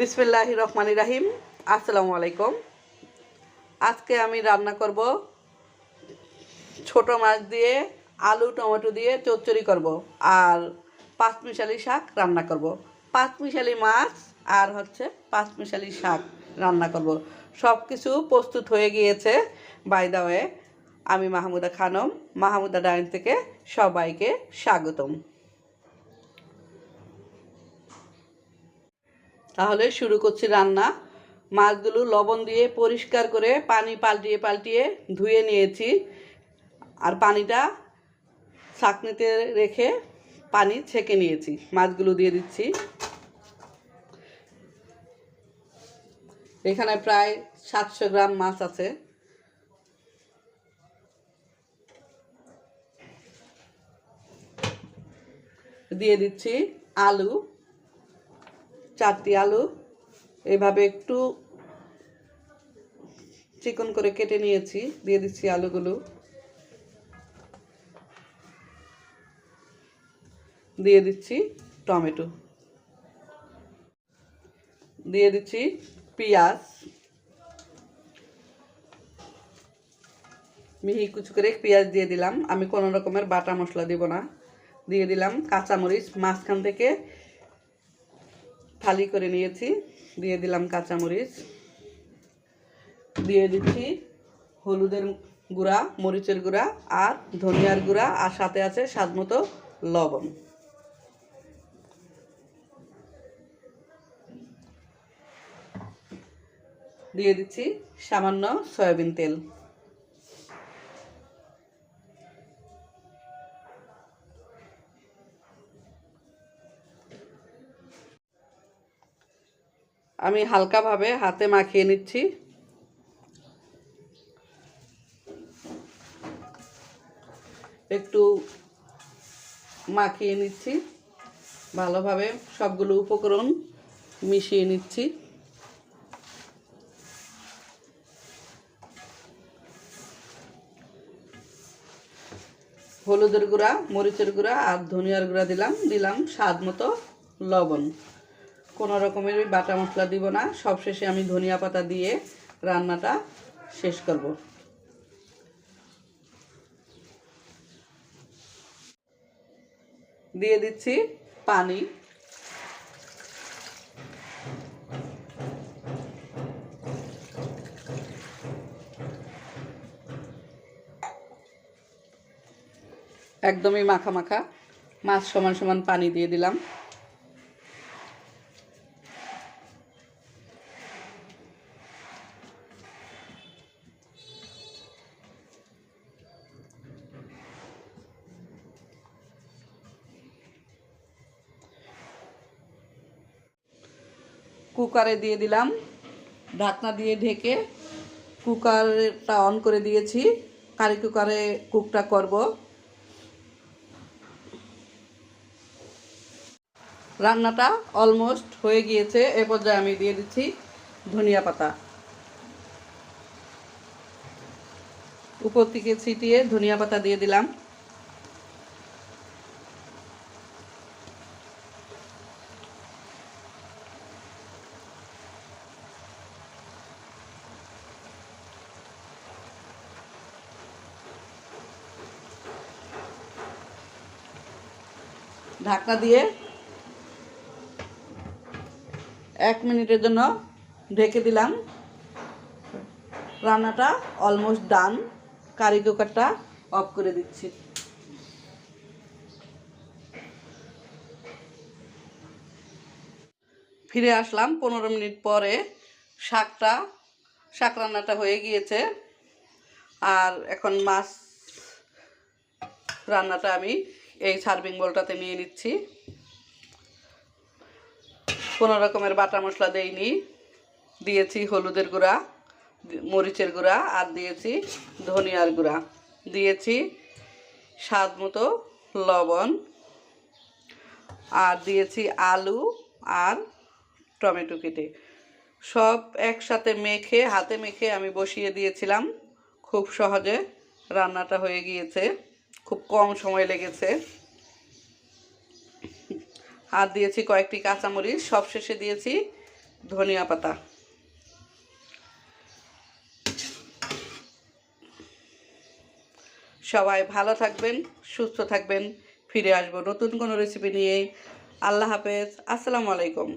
বিসমিল্লাহ রহমান রাহিম। আসসালামু আলাইকুম। আজকে আমি রান্না করব ছোট মাছ দিয়ে, আলু, টমেটো দিয়ে চচ্চড়ি করব আর পাঁচমিশালি শাক রান্না করব। পাঁচমিশালি মাছ আর হচ্ছে পাঁচমিশালি শাক রান্না করব। সব কিছু প্রস্তুত হয়ে গিয়েছে। বাই দা ওয়ে আমি মাহমুদা খানম, মাহমুদা ডাইন থেকে সবাইকে স্বাগতম। তাহলে শুরু করছি রান্না। মাছগুলো লবণ দিয়ে পরিষ্কার করে পানি পাল্টিয়ে পাল্টিয়ে ধুয়ে নিয়েছি। আর পানিটা ছাঁকনিতে রেখে পানি ছেঁকে নিয়েছি। মাছগুলো দিয়ে দিচ্ছি। এখানে প্রায় সাতশো গ্রাম মাছ আছে। দিয়ে দিচ্ছি আলু। চারটি আলু, এভাবে একটু চিকন করে কেটে নিয়েছি, দিয়ে দিচ্ছি আলুগুলো। দিয়ে দিচ্ছি টমেটো। দিয়ে দিচ্ছি পেঁয়াজ। মিহি কুচু করে পেঁয়াজ দিয়ে দিলাম। আমি কোনো রকমের বাটা মশলা দিব না। দিয়ে দিলাম কাঁচামরিচ, মাঝখান থেকে ফালি করে নিয়েছি। দিয়ে দিলাম কাঁচামরিচ। দিয়ে দিচ্ছি হলুদের গুঁড়া, মরিচের গুঁড়া আর ধনিয়ার গুঁড়া আর সাথে আছে স্বাদ মতো লবণ। দিয়ে দিচ্ছি সামান্য সয়াবিন তেল। আমি হালকাভাবে হাতে মাখিয়ে নিচ্ছি। একটু মাখিয়ে নিচ্ছি। ভালোভাবে সবগুলো উপকরণ মিশিয়ে নিচ্ছি। হলুদের গুঁড়া, মরিচের গুঁড়া আর ধনিয়ার গুঁড়া দিলাম দিলাম স্বাদ মতো লবণ। কোনো রকমের বাটা মশলা দিব না। সবশেষে আমি ধনিয়া পাতা দিয়ে রান্নাটা শেষ করব। দিয়ে দিচ্ছি পানি। একদমই মাখা মাখা। মাছ সমান সমান পানি দিয়ে দিলাম। কুকারে দিয়ে দিলাম। ঢাকনা দিয়ে ঢেকে কুকারটা অন করে দিয়েছি। কারি কুকারে কুকটা করব। রান্নাটা অলমোস্ট হয়ে গিয়েছে। এ পর্যায়ে আমি দিয়ে দিচ্ছি ধনিয়া পাতা। উপর থেকে ছিটিয়ে ধনিয়া পাতা দিয়ে দিলাম। ঢাকনা দিয়ে এক মিনিটের জন্য ঢেকে দিলাম। রান্নাটা অলমোস্ট ডান কারি কুকারটা অফ করে দিচ্ছি। ফিরে আসলাম পনেরো মিনিট পরে। শাকটা, শাক রান্নাটা হয়ে গিয়েছে। আর এখন মাছ রান্নাটা আমি এই সার্ভিং বোলটাতে নিয়ে নিচ্ছি। কোনো রকমের বাটা মশলা দেইনি। দিয়েছি হলুদের গুঁড়া, মরিচের গুঁড়া আর দিয়েছি ধনিয়ার গুঁড়া। দিয়েছি স্বাদ মতো লবণ আর দিয়েছি আলু আর টমেটো কেটে। সব একসাথে মেখে, হাতে মেখে আমি বসিয়ে দিয়েছিলাম। খুব সহজে রান্নাটা হয়ে গিয়েছে। খুব কম সময় লেগেছে। আর দিয়েছি কয়েকটি কাঁচামরিচ সবশেষে দিয়েছি ধনিয়া পাতা। সবাই ভালো থাকবেন, সুস্থ থাকবেন, ফিরে আসব নতুন কোনো রেসিপি নিয়ে। আল্লাহ হাফেজ, আসসালামু আলাইকুম।